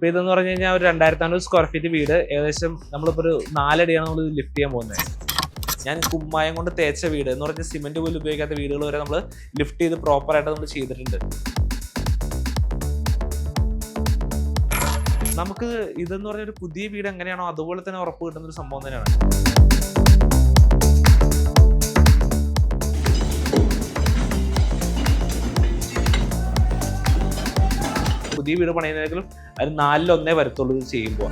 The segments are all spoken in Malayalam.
ഇപ്പൊ ഇതെന്ന് പറഞ്ഞു കഴിഞ്ഞാൽ ഒരു രണ്ടായിരത്തി അഞ്ഞൂറ് സ്ക്വയർ ഫീറ്റ് വീട്. ഏകദേശം നമ്മളിപ്പോ ഒരു നാലടിയാണ് നമ്മൾ ലിഫ്റ്റ് ചെയ്യാൻ പോകുന്നത്. ഞാൻ കുമ്മായം കൊണ്ട് തേച്ച വീട് എന്ന് പറഞ്ഞാൽ സിമെന്റ് പോലും ഉപയോഗിക്കാത്ത വീടുകൾ വരെ നമ്മൾ ലിഫ്റ്റ് ചെയ്ത് പ്രോപ്പർ ആയിട്ട് നമ്മൾ ചെയ്തിട്ടുണ്ട്. നമുക്ക് ഇതെന്ന് പറഞ്ഞ ഒരു പുതിയ വീട് എങ്ങനെയാണോ അതുപോലെ തന്നെ ഉറപ്പ് കിട്ടുന്ന ഒരു സംഭവം തന്നെയാണ്. പുതിയ വീട് പണിയുന്നതിലും അത് നാലിലൊന്നേ വരത്തുള്ളൂ ഇത് ചെയ്യുമ്പോൾ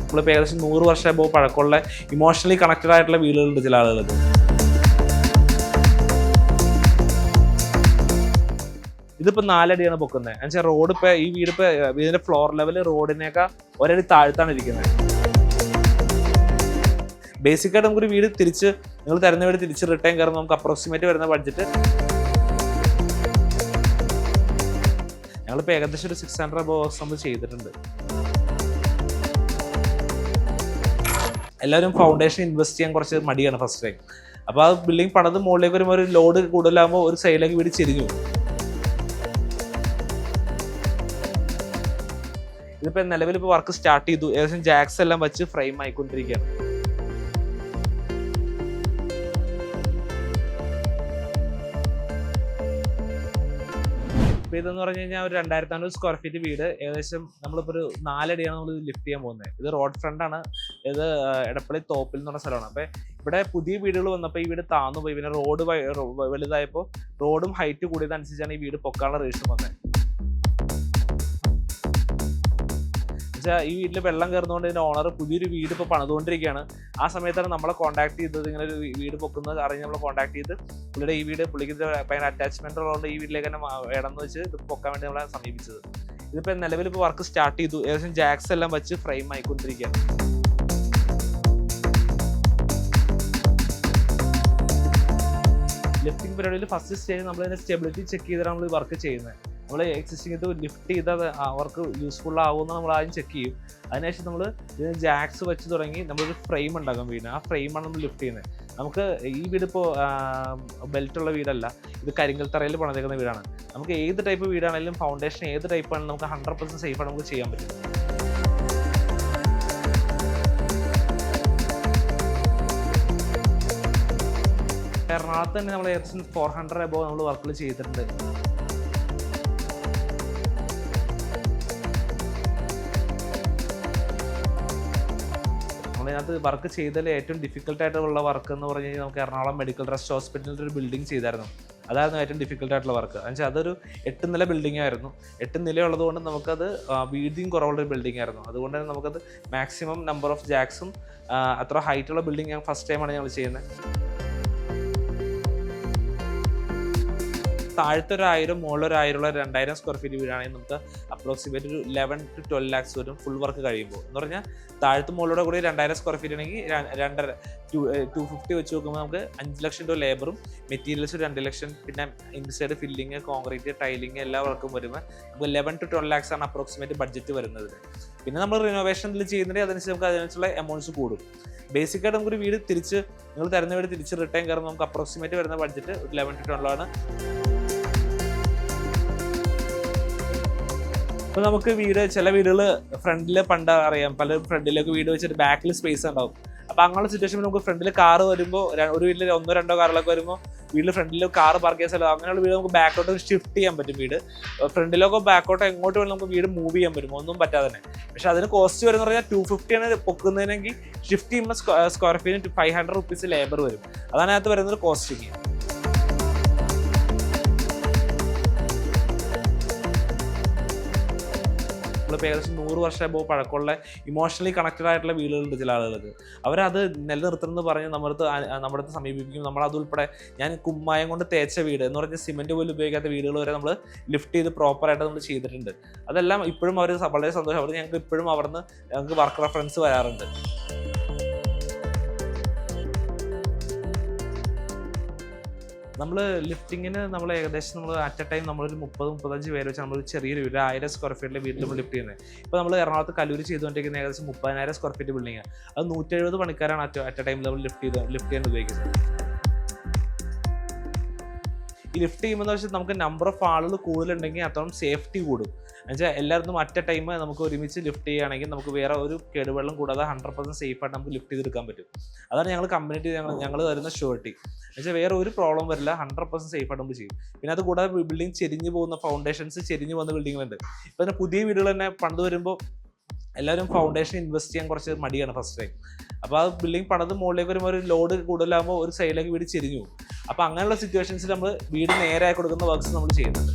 നമ്മളിപ്പോൾ ഏകദേശം നൂറ് വർഷം ഇപ്പോൾ പഴക്കമുള്ള ഇമോഷണലി കണക്റ്റഡ് ആയിട്ടുള്ള വീടുകളുണ്ട് ചില ആളുകൾക്ക് ഇതിപ്പോൾ നാലടിയാണ് പൊക്കുന്നത്. എന്നുവെച്ചാൽ റോഡ് ഇപ്പോൾ ഈ വീട് ഇപ്പോൾ ഇതിന്റെ ഫ്ലോർ ലെവൽ റോഡിനേക്കാൾ ഒരടി താഴ്ത്താണ് ഇരിക്കുന്നത്. ബേസിക്കായിട്ട് നമുക്കൊരു വീട് തിരിച്ച് നിങ്ങൾ തരുന്ന വീട് തിരിച്ച് റിട്ടേൺ കയറുമ്പോൾ നമുക്ക് അപ്രോക്സിമേറ്റ് വരുന്ന ബഡ്ജറ്റ് ഞങ്ങളിപ്പോൾ ഏകദേശം ഒരു സിക്സ് ഹൺഡ്രഡ് ബോക്സ് നമ്മൾ ചെയ്തിട്ടുണ്ട്. എല്ലാവരും ഫൗണ്ടേഷൻ ഇൻവെസ്റ്റ് ചെയ്യാൻ കുറച്ച് മടിയാണ് ഫസ്റ്റ് ടൈം അപ്പോൾ ആ ബിൽഡിംഗ് പണത് മുകളിലേക്ക് വരുമ്പോൾ ഒരു ലോഡ് കൂടുതലാകുമ്പോൾ ഒരു സൈഡിലേക്ക് വീട് ചെരിഞ്ഞു ഇതിപ്പോൾ ഇതിപ്പോ നിലവിൽ ഇപ്പോൾ വർക്ക് സ്റ്റാർട്ട് ചെയ്തു. ഏകദേശം ജാക്സ് എല്ലാം വെച്ച് ഫ്രെയിം ആയിക്കൊണ്ടിരിക്കുകയാണ്. ഇപ്പൊ ഇതെന്ന് പറഞ്ഞു കഴിഞ്ഞാൽ ഒരു രണ്ടായിരത്തി അഞ്ഞൂറ് സ്ക്വയർ ഫീറ്റ് വീട്. ഏകദേശം നമ്മളിപ്പോ ഒരു നാലടിയാണ് നമ്മൾ ലിഫ്റ്റ് ചെയ്യാൻ പോകുന്നത്. ഇത് റോഡ് ഫ്രണ്ട് ആണ്. ഇത് എടപ്പള്ളി തോപ്പിൽ എന്ന് പറഞ്ഞ സ്ഥലമാണ്. അപ്പൊ ഇവിടെ പുതിയ വീടുകൾ വന്നപ്പോൾ ഈ വീട് താന്നു പോയി പിന്നെ റോഡ് വലുതായപ്പോൾ റോഡും ഹൈറ്റ് കൂടിയതനുസരിച്ചാണ് ഈ വീട് പൊക്കാനുള്ള റേഷൻ വന്നത് വെച്ചാൽ ഈ വീട്ടിൽ വെള്ളം കയറുന്നതുകൊണ്ട് ഇതിന്റെ ഓണർ പുതിയൊരു വീട് ഇപ്പോൾ പണിതുകൊണ്ടിരിക്കുകയാണ് ആ സമയത്താണ് നമ്മളെ കോൺടാക്ട് ചെയ്തത്. ഇങ്ങനെ ഒരു വീട് പൊക്കുന്നത് അറിഞ്ഞ് നമ്മൾ കോൺടാക്ട് ചെയ്ത് പുള്ളിയുടെ ഈ വീട് പുള്ളിക്ക് ഭയങ്കര അറ്റാച്ച്മെന്റ് ഉള്ളതുകൊണ്ട് ഈ വീട്ടിലേക്ക് തന്നെ ഇടന്ന് വെച്ച് ഇത് പൊക്കാൻ വേണ്ടി നമ്മളെ സമീപിച്ചത്. ഇതിപ്പോൾ നിലവിൽ ഇപ്പോൾ വർക്ക് സ്റ്റാർട്ട് ചെയ്തു. ഏകദേശം ജാക്സ് എല്ലാം വെച്ച് ഫ്രെയിം ആയിക്കൊണ്ടിരിക്കുകയാണ് ലിഫ്റ്റിംഗ് പരിപാടിയിൽ ഫസ്റ്റ് സ്റ്റേജ് നമ്മൾ ഇതിന്റെ സ്റ്റെബിലിറ്റി ചെക്ക് ചെയ്തിട്ടാണ് നമ്മൾ വർക്ക് ചെയ്യുന്നത്. നമ്മൾ എക്സിസ്റ്റിംഗ് ഇത് ലിഫ്റ്റ് ചെയ്താൽ അവർക്ക് യൂസ്ഫുൾ ആവുമെന്ന് നമ്മൾ ആദ്യം ചെക്ക് ചെയ്യും. അതിനുശേഷം നമ്മൾ ഇതിന് ജാക്സ് വെച്ച് തുടങ്ങി നമ്മളൊരു ഫ്രെയിം ഉണ്ടാക്കും വീടിന്. ആ ഫ്രെയിമാണ് നമ്മൾ ലിഫ്റ്റ് ചെയ്യുന്നത്. നമുക്ക് ഈ വീട് ഇപ്പോൾ ബെൽറ്റ് ഉള്ള വീടല്ല. ഇത് കരിങ്കൽ തറയിൽ പണിതേക്കുന്ന വീടാണ്. നമുക്ക് ഏത് ടൈപ്പ് വീടാണെങ്കിലും ഫൗണ്ടേഷൻ ഏത് ടൈപ്പ് ആണെങ്കിലും നമുക്ക് ഹൺഡ്രഡ് പെർസെന്റ് സേഫാണ് നമുക്ക് ചെയ്യാൻ പറ്റും. എറണാകുളത്ത് തന്നെ നമ്മൾ ഏകദേശം ഫോർ ഹൺഡ്രഡ് എബോ നമ്മൾ വർക്കുകൾ ചെയ്തിട്ടുണ്ട്. നമ്മളിതിനകത്ത് വർക്ക് ചെയ്തതിൽ ഏറ്റവും ഡിഫിക്കൽട്ടായിട്ടുള്ള വർക്ക് എന്ന് പറഞ്ഞു കഴിഞ്ഞാൽ നമുക്ക് എറണാകുളം മെഡിക്കൽ ട്രസ്റ്റ് ഹോസ്പിറ്റലിന്റെ ഒരു ബിൽഡിംഗ് ചെയ്തായിരുന്നു. അതായിരുന്നു ഏറ്റവും ഡിഫിക്കൽട്ട് ആയിട്ടുള്ള വർക്ക് എന്നുവെച്ചാൽ അതൊരു എട്ട് നില ബിൽഡിംഗ് ആയിരുന്നു. എട്ട് നില ഉള്ളതുകൊണ്ട് നമുക്കത് വീതിയും കുറവുള്ള ഒരു ബിൽഡിംഗ് ആയിരുന്നു. അതുകൊണ്ട് തന്നെ നമുക്കത് മാക്സിമം നമ്പർ ഓഫ് ജാക്സും അത്ര ഹൈറ്റുള്ള ബിൽഡിംഗ് ഞാൻ ഫസ്റ്റ് ടൈമാണ് ഞങ്ങൾ ചെയ്യുന്നത്. താഴത്തെ ഒരു ആയിരം മുകളിൽ ഉള്ള രണ്ടായിരം സ്ക്വയർ ഫീറ്റ് വീടാണെങ്കിൽ നമുക്ക് അപ്രോക്സിമേറ്റ് ഒരു ലെവൻ ടു ട്വൽവ് ലാക്സ് വരും ഫുൾ വർക്ക് കഴിയുമ്പോൾ. എന്ന് പറഞ്ഞാൽ താഴത്തെ മുകളിലൂടെ കൂടി രണ്ടായിരം സ്ക്വയർ ഫീറ്റ് ആണെങ്കിൽ രണ്ടര ടു ടു ഫിഫ്റ്റി വെച്ച് നോക്കുമ്പോൾ നമുക്ക് അഞ്ച് ലക്ഷം രൂപ ലേബറും മെറ്റീരിയൽസ് രണ്ട് ലക്ഷം പിന്നെ ഇൻസൈഡ് ഫില്ലിങ് കോൺക്രീറ്റ് ടൈലിങ് എല്ലാ വർക്കും വരുമ്പോൾ നമുക്ക് ലെവൻ ടു ട്വൽവ് ലാക്സ് ആണ് അപ്രോക്സിമേറ്റ് ബഡ്ജറ്റ് വരുന്നത്. പിന്നെ നമ്മൾ റിനോവേഷൻ ചെയ്യുന്നതിന് അതനുസരിച്ച് നമുക്ക് അതിനനുസരിച്ചുള്ള എമൗണ്ട്സ് കൂടും. ബേസിക്കായിട്ട് നമുക്കൊരു വീട് തിരിച്ച് നിങ്ങൾ തരുന്ന വീട് തിരിച്ച് റിട്ടേൺ കയറുമ്പോൾ നമുക്ക് അപ്രോക്സിമേറ്റ് വരുന്ന ബഡ്ജറ്റ് ലെവൻ ടു ട്വൽവ് ആണ്. ഇപ്പൊ നമുക്ക് വീട് ചില വീടുകൾ ഫ്രണ്ടിൽ പണ്ട് അറിയാം. പല ഫ്രണ്ടിലൊക്കെ വീട് വെച്ചിട്ട് ബാക്കിൽ സ്പേസ് ഉണ്ടാവും. അപ്പൊ അങ്ങനെയുള്ള സിറ്റുവേഷൻ നമുക്ക് ഫ്രണ്ടിൽ കാർ വരുമ്പോൾ ഒരു വീട്ടിൽ ഒന്നോ രണ്ടോ കാറിലൊക്കെ വരുമ്പോൾ വീട്ടിൽ ഫ്രണ്ടിൽ കാർ പാർക്ക് ചെയ്യാൻ സ്ഥലം അങ്ങനെയുള്ള വീട് നമുക്ക് ബാക്കോട്ട് ഷിഫ്റ്റ് ചെയ്യാൻ പറ്റും വീട്. ഫ്രണ്ടിലൊക്കെ ബാക്കോട്ടോ എങ്ങോട്ട് വേണം നമുക്ക് വീട് മൂവ് ചെയ്യാൻ പറ്റും. ഒന്നും പറ്റാതെ തന്നെ. പക്ഷെ അതിന് കോസ്റ്റ് വരുന്ന പറഞ്ഞാൽ ടു ഫിഫ്റ്റി ആണ് പൊക്കുന്നതിനെങ്കിൽ ഷിഫ്റ്റ് ചെയ്യുമ്പോൾ സ്ക്വയർ ഫീറ്റിന് ഫൈവ് ഹൺഡ്രഡ് റുപ്പീസ് ലേബർ വരും. അതാണ് അതിനകത്ത് വരുന്നത് കോസ്റ്റിങ് നമ്മളിപ്പോൾ ഏകദേശം നൂറ് വർഷം പഴക്കമുള്ള ഇമോഷണലി കണക്റ്റഡ് ആയിട്ടുള്ള വീടുകളുണ്ട് ചില ആളുകൾക്ക്. അവരത് നിലനിർത്തണമെന്ന് പറഞ്ഞ് നമ്മളടുത്ത് നമ്മുടെ അടുത്ത് സമീപിക്കും നമ്മൾ അതുൾപ്പെടെ ഞാൻ കുമ്മായം കൊണ്ട് തേച്ച വീട് എന്ന് പറഞ്ഞാൽ സിമെന്റ് പോലും ഉപയോഗിക്കാത്ത വീടുകൾ വരെ നമ്മൾ ലിഫ്റ്റ് ചെയ്ത് പ്രോപ്പറായിട്ട് നമ്മൾ ചെയ്തിട്ടുണ്ട്. അതെല്ലാം ഇപ്പോഴും അവർ വളരെ സന്തോഷം. അവർ ഞങ്ങൾക്ക് ഇപ്പോഴും അവിടുന്ന് ഞങ്ങൾക്ക് വർക്ക് റെഫറൻസ് വരാറുണ്ട്. നമ്മൾ ലിഫ്റ്റിങ്ങിന് നമ്മൾ ഏകദേശം നമ്മൾ അറ്റ് എ ടൈം നമ്മളൊരു മുപ്പത് മുപ്പത്തഞ്ച് പേര് വെച്ച് നമ്മൾ ചെറിയൊരു ഒരു ആയിരം സ്ക്വയർ ഫീറ്റിലെ വീട്ടിൽ നമ്മൾ ലിഫ്റ്റ് ചെയ്യുന്നത് ഇപ്പോൾ നമ്മൾ എറണാകുളത്ത് കല്ലൂർ ചെയ്തുകൊണ്ടിരിക്കുന്ന ഏകദേശം മുപ്പതിനായിരം സ്ക്വയർ ഫീറ്റ് ബിൽഡിംഗ് അത് നൂറ്റി എഴുപത് പണിക്കാരാണ് അറ്റ് അറ്റ് എ ടൈം നമ്മൾ ലിഫ്റ്റ് ചെയ്ത് ലിഫ്റ്റ് ചെയ്യാൻ ഉപയോഗിക്കുന്നത്. ഈ ലിഫ്റ്റ് ചെയ്യുമ്പോൾ വെച്ചാൽ നമുക്ക് നമ്പർ ഓഫ് ആളുകൾ കൂടുതലുണ്ടെങ്കിൽ അത്രയും സേഫ്റ്റി കൂടും. എന്നുവെച്ചാൽ എല്ലായിടത്തും അറ്റ് ടൈം നമുക്ക് ഒരുമിച്ച് ലിഫ്റ്റ് ചെയ്യുകയാണെങ്കിൽ നമുക്ക് വേറെ ഒരു കേടുവെള്ളം കൂടാതെ ഹൺഡ്രഡ് പെർസെന്റ് സേഫ് ആയിട്ട് നമുക്ക് ലിഫ്റ്റ് ചെയ്തെടുക്കാൻ പറ്റും. അതാണ് ഞങ്ങൾ കമ്മ്യൂണിറ്റി ഞങ്ങൾ ഞങ്ങൾ തരുന്ന ഷുവർട്ടി എന്നുവെച്ചാൽ വേറെ ഒരു പ്രോബ്ലം വരില്ല ഹൺഡ്രഡ് പെർസെന്റ് സേഫ് ആയിട്ട് നമുക്ക് ചെയ്യും. പിന്നെ അത് കൂടാതെ ബിൽഡിംഗ് ചെരിഞ്ഞു പോകുന്ന ഫൗണ്ടേഷൻസ് ചെരിഞ്ഞു പോകുന്ന ബിൽഡിങ്ങുകളുണ്ട് ഇപ്പം തന്നെ പുതിയ വീടുകൾ തന്നെ പണ്ട് വരുമ്പോൾ എല്ലാവരും ഫൗണ്ടേഷൻ ഇൻവെസ്റ്റ് ചെയ്യാൻ കുറച്ച് മടിയാണ് ഫസ്റ്റ് ടൈം അപ്പോൾ ആ ബിൽഡിംഗ് പണിത് മുകളിലേക്ക് വരുമ്പോൾ ഒരു ലോഡ് കൂടുതലാകുമ്പോൾ ഒരു സൈഡിലേക്ക് വീട് ചെരിഞ്ഞു പോകും. അപ്പോൾ അങ്ങനെയുള്ള സിറ്റുവേഷൻസിൽ നമ്മൾ വീട് നേരെ കൊടുക്കുന്ന വർക്ക്സ് നമ്മൾ ചെയ്യുന്നുണ്ട്.